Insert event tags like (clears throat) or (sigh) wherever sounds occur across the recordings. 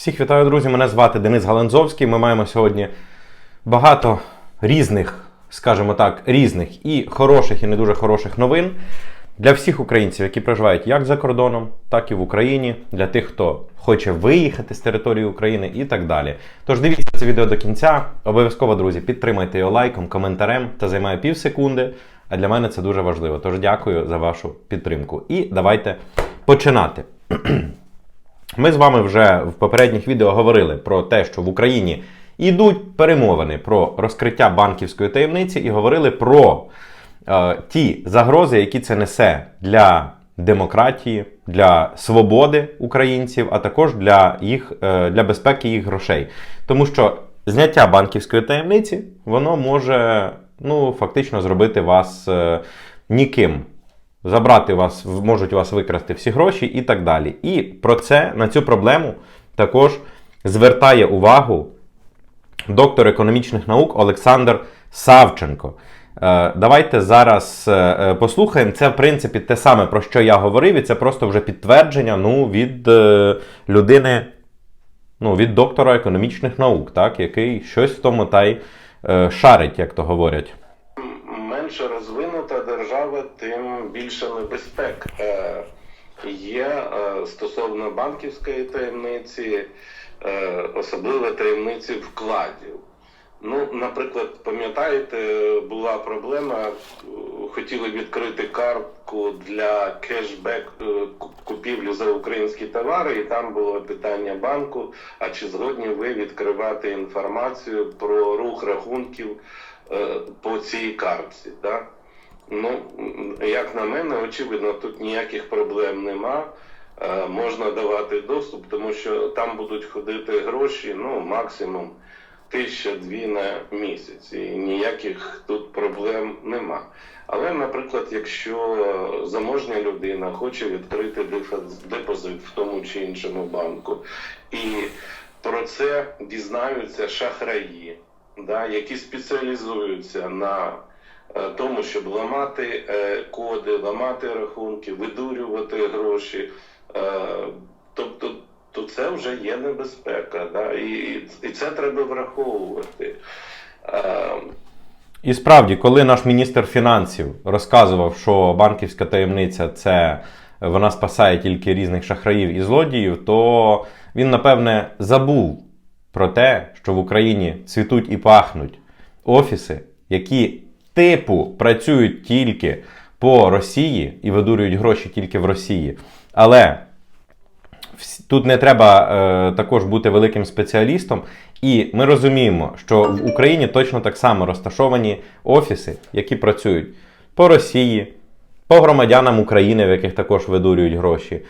Всіх вітаю, друзі! Мене звати Денис Галанзовський. Ми маємо сьогодні багато різних, скажімо так, різних і хороших, і не дуже хороших новин для всіх українців, які проживають як за кордоном, так і в Україні, для тих, хто хоче виїхати з території України і так далі. Тож дивіться це відео до кінця. Обов'язково, друзі, підтримайте його лайком, коментарем. Це займає пів секунди. А для мене це дуже важливо. Тож дякую за вашу підтримку. І давайте починати. (clears throat) Ми з вами вже в попередніх відео говорили про те, що в Україні йдуть перемовини про розкриття банківської таємниці, і говорили про е, ті загрози, які це несе для демократії, для свободи українців, а також для їх е, для безпеки їх грошей. Тому що зняття банківської таємниці воно може ну, фактично зробити вас е, ніким забрати вас, можуть вас викрасти всі гроші і так далі. І про це на цю проблему також звертає увагу доктор економічних наук Олександр Савченко. Е, Давайте зараз е, послухаємо. Це, в принципі, те саме, про що я говорив, і це просто вже підтвердження ну, від е, людини, ну, від доктора економічних наук, так, який щось в тому та й е, шарить, як то говорять. менше тим більше небезпек е, є е, стосовно банківської таємниці, е, особливо таємниці вкладів. Ну, наприклад, пам'ятаєте, була проблема, хотіли відкрити картку для кешбек купівлі за українські товари, і там було питання банку: а чи згодні ви відкривати інформацію про рух рахунків по цій картці? Да? Ну, як на мене, очевидно, тут ніяких проблем нема. Е, Можна давати доступ, тому що там будуть ходити гроші, ну, максимум тисяча-дві на місяць. І ніяких тут проблем нема. Але, наприклад, якщо заможня людина хоче відкрити депозит в тому чи іншому банку, і про це дізнаються шахраї, да, які спеціалізуються на тому, щоб ламати е, коди, ламати рахунки, видурювати гроші. Е, тобто, то це вже є небезпека, да? і, і це треба враховувати. Е, І справді, коли наш міністр фінансів розказував, що банківська таємниця це вона спасає тільки різних шахраїв і злодіїв, то він напевне забув про те, що в Україні цвітуть і пахнуть офіси, які типу працюють тільки по Росії і видурюють гроші тільки в Росії. Але Тут не треба е, також бути великим спеціалістом, і ми розуміємо, що в Україні точно так само розташовані офіси, які працюють по Росії, по громадянам України, в яких також видурюють гроші,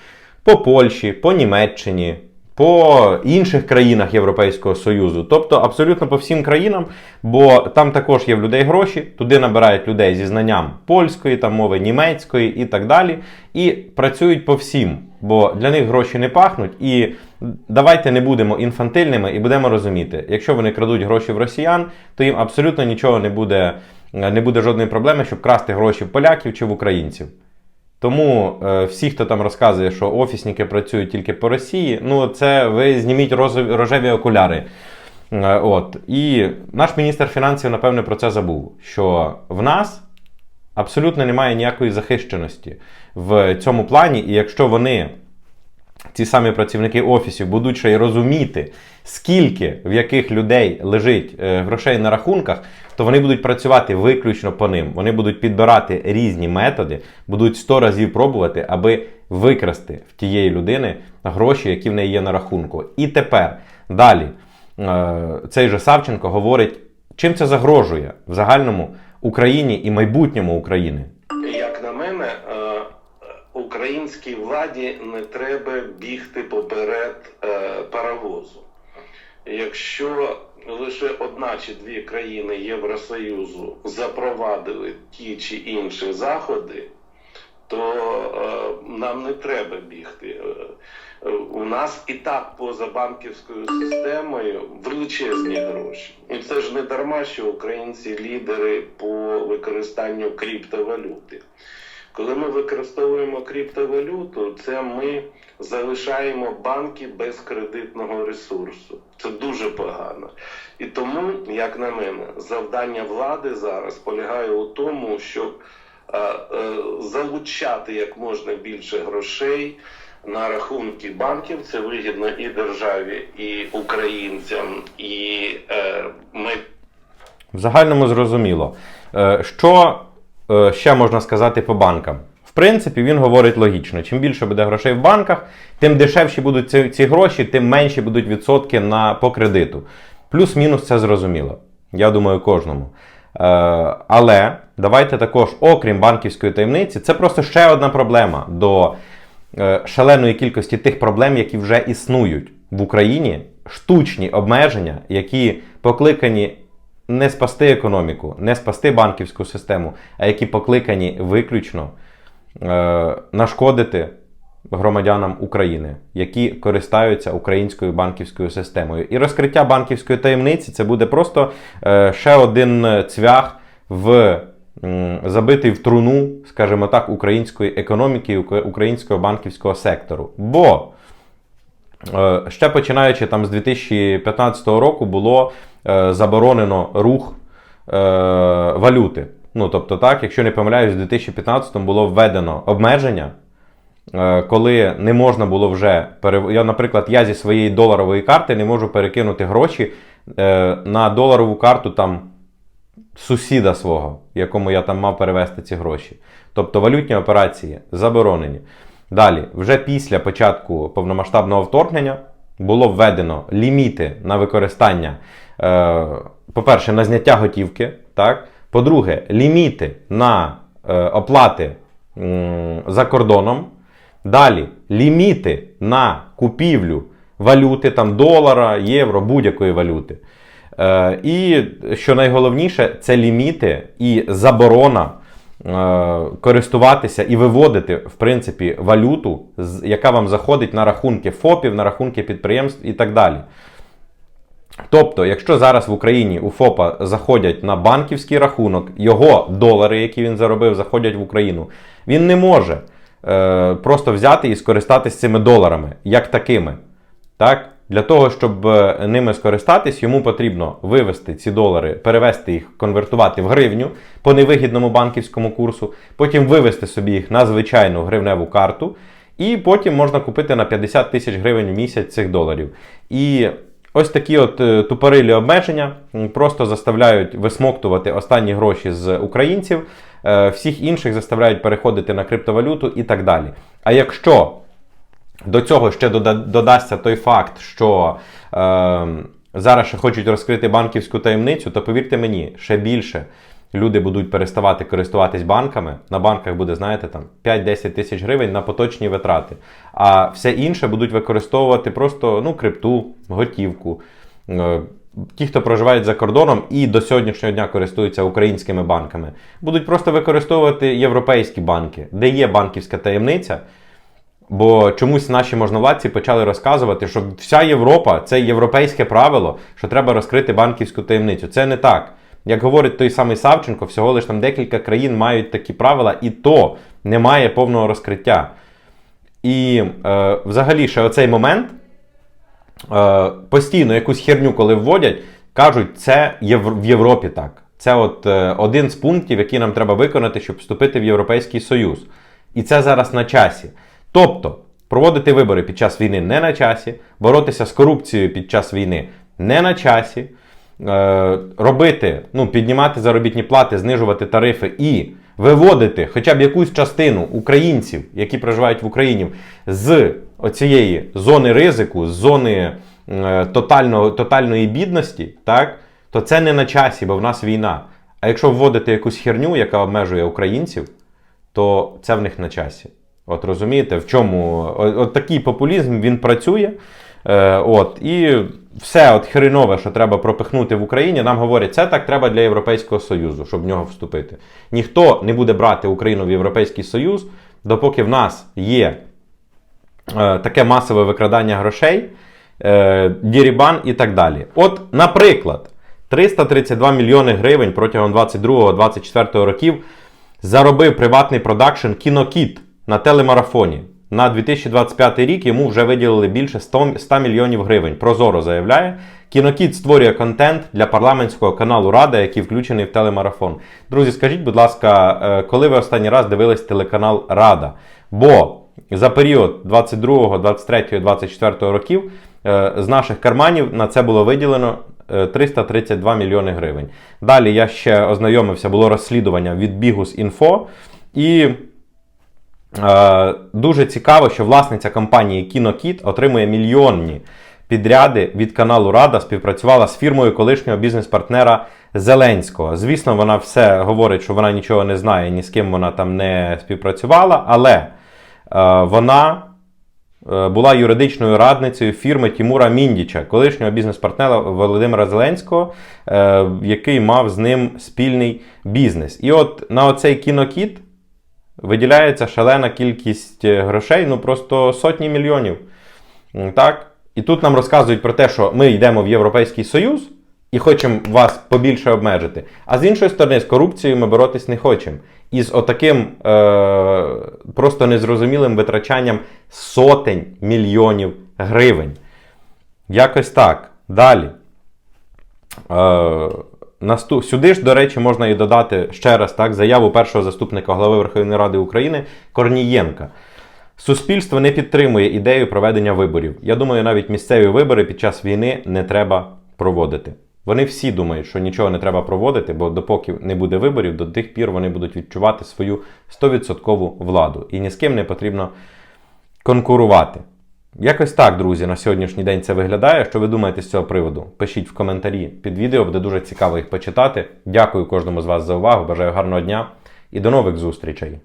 по Польщі, по Німеччині, по інших країнах Європейського Союзу, тобто абсолютно по всім країнам, бо там також є в людей гроші, туди набирають людей зі знанням польської, там мови німецької і так далі, і працюють по всім, бо для них гроші не пахнуть. І давайте не будемо інфантильними і будемо розуміти, якщо вони крадуть гроші в росіян, то їм абсолютно нічого не буде, не буде жодної проблеми, щоб красти гроші в поляків чи в українців. Тому е, всі, хто там розказує, що офісники працюють тільки по Росії, ну це ви зніміть розові- рожеві окуляри. Е, от. І наш міністр фінансів, напевне, про це забув. Що в нас абсолютно немає ніякої захищеності в цьому плані, і якщо вони ці самі працівники офісів будуть ще й розуміти, скільки в яких людей лежить е, грошей на рахунках, то вони будуть працювати виключно по ним. Вони будуть підбирати різні методи, будуть 100 разів пробувати, аби викрасти в тієї людини гроші, які в неї є на рахунку. І тепер далі е, цей же Савченко говорить, чим це загрожує в загальному Україні і майбутньому України. Як на мене, е, українській владі не треба бігти поперед паровозу. Якщо лише одна чи дві країни Євросоюзу запровадили ті чи інші заходи, то е, нам не треба бігти. Е, У нас і так поза банківською системою величезні гроші. І це ж не дарма, що українці лідери по використанню криптовалюти. Коли ми використовуємо криптовалюту, це ми залишаємо банки без кредитного ресурсу. Це дуже погано. І тому, як на мене, завдання влади зараз полягає у тому, щоб е, е, залучати як можна більше грошей на рахунки банків. Це вигідно і державі, і українцям, і е, ми В загальному зрозуміло. Що ще можна сказати по банкам? В принципі, він говорить логічно. Чим більше буде грошей в банках, тим дешевші будуть ці, ці гроші, тим менші будуть відсотки на, по кредиту. Плюс-мінус це зрозуміло. Я думаю, кожному. Е, але давайте також, окрім банківської таємниці, це просто ще одна проблема до е, шаленої кількості тих проблем, які вже існують в Україні. Штучні обмеження, які покликані не спасти економіку, не спасти банківську систему, а які покликані виключно е, нашкодити громадянам України, які користаються українською банківською системою. І розкриття банківської таємниці це буде просто е, ще один цвях в забитий в труну, скажімо так, української економіки українського банківського сектору. Бо Ще починаючи там з 2015 року було е, заборонено рух е, валюти. Ну, тобто, так, якщо не помиляюсь, в 2015 було введено обмеження, е, коли не можна було вже я, наприклад, я зі своєї доларової карти не можу перекинути гроші е, на доларову карту там сусіда свого, якому я там мав перевести ці гроші. Тобто валютні операції заборонені. Далі, вже після початку повномасштабного вторгнення було введено ліміти на використання, е, по-перше, на зняття готівки. Так? По-друге, ліміти на е, оплати м, за кордоном. Далі ліміти на купівлю валюти, там долара, євро, будь-якої валюти. Е, і що найголовніше, це ліміти і заборона користуватися і виводити, в принципі, валюту, яка вам заходить на рахунки ФОПів, на рахунки підприємств і так далі. Тобто, якщо зараз в Україні у ФОПа заходять на банківський рахунок, його долари, які він заробив, заходять в Україну, він не може е, просто взяти і скористатися цими доларами, як такими. Так? Для того, щоб е, ними скористатись, йому потрібно вивести ці долари, перевести їх, конвертувати в гривню по невигідному банківському курсу, потім вивести собі їх на звичайну гривневу карту, і потім можна купити на 50 тисяч гривень в місяць цих доларів. І ось такі от е, тупорилі обмеження просто заставляють висмоктувати останні гроші з українців, е, всіх інших заставляють переходити на криптовалюту і так далі. А якщо до цього ще дода- додасться той факт, що е, зараз ще хочуть розкрити банківську таємницю, то повірте мені, ще більше люди будуть переставати користуватись банками. На банках буде, знаєте, там 5-10 тисяч гривень на поточні витрати. А все інше будуть використовувати просто ну, крипту, готівку. Е, Ті, хто проживають за кордоном і до сьогоднішнього дня користуються українськими банками, будуть просто використовувати європейські банки, де є банківська таємниця, Бо чомусь наші можновладці почали розказувати, що вся Європа це європейське правило, що треба розкрити банківську таємницю. Це не так. Як говорить той самий Савченко, всього лиш там декілька країн мають такі правила, і то немає повного розкриття. І е, взагалі ще оцей момент е, постійно якусь херню, коли вводять, кажуть, це Єв- в Європі так. Це от е, один з пунктів, які нам треба виконати, щоб вступити в Європейський Союз. І це зараз на часі. Тобто, проводити вибори під час війни не на часі, боротися з корупцією під час війни не на часі, е, робити, ну, піднімати заробітні плати, знижувати тарифи і виводити хоча б якусь частину українців, які проживають в Україні, з оцієї зони ризику, з зони е, тотальної бідності, так, то це не на часі, бо в нас війна. А якщо вводити якусь херню, яка обмежує українців, то це в них на часі. От розумієте, в чому от, такий популізм він працює. Е, от, і все от хренове, що треба пропихнути в Україні, нам говорять, це так треба для Європейського Союзу, щоб в нього вступити. Ніхто не буде брати Україну в Європейський Союз, допоки в нас є е, таке масове викрадання грошей, е, дірібан і так далі. От, наприклад, 332 мільйони гривень протягом 22-24 років заробив приватний продакшн Кінокіт на телемарафоні. на 2025 рік йому вже виділили більше 100, 100 мільйонів гривень. Прозоро заявляє. Кінокіт створює контент для парламентського каналу Рада, який включений в телемарафон. Друзі, скажіть, будь ласка, е, коли ви останній раз дивились телеканал Рада? Бо за період 22, 23, 24 років е, з наших карманів на це було виділено е, 332 мільйони гривень. Далі я ще ознайомився, було розслідування від Бігус Інфо. І е, дуже цікаво, що власниця компанії Кінокіт отримує мільйонні підряди від каналу Рада, співпрацювала з фірмою колишнього бізнес-партнера Зеленського. Звісно, вона все говорить, що вона нічого не знає, ні з ким вона там не співпрацювала, але е, вона е, була юридичною радницею фірми Тімура Міндіча, колишнього бізнес-партнера Володимира Зеленського, е, який мав з ним спільний бізнес. І от на оцей кінокіт виділяється шалена кількість е, грошей, ну просто сотні мільйонів. Так? І тут нам розказують про те, що ми йдемо в Європейський Союз і хочемо вас побільше обмежити. А з іншої сторони, з корупцією ми боротись не хочемо. І з отаким е- просто незрозумілим витрачанням сотень мільйонів гривень. Якось так. Далі. Е, наступ... Сюди ж, до речі, можна і додати ще раз так, заяву першого заступника голови Верховної Ради України Корнієнка. Суспільство не підтримує ідею проведення виборів. Я думаю, навіть місцеві вибори під час війни не треба проводити. Вони всі думають, що нічого не треба проводити, бо допоки не буде виборів, до тих пір вони будуть відчувати свою 100% владу. І ні з ким не потрібно конкурувати. Якось так, друзі, на сьогоднішній день це виглядає. Що ви думаєте з цього приводу? Пишіть в коментарі під відео, буде дуже цікаво їх почитати. Дякую кожному з вас за увагу. Бажаю гарного дня і до нових зустрічей!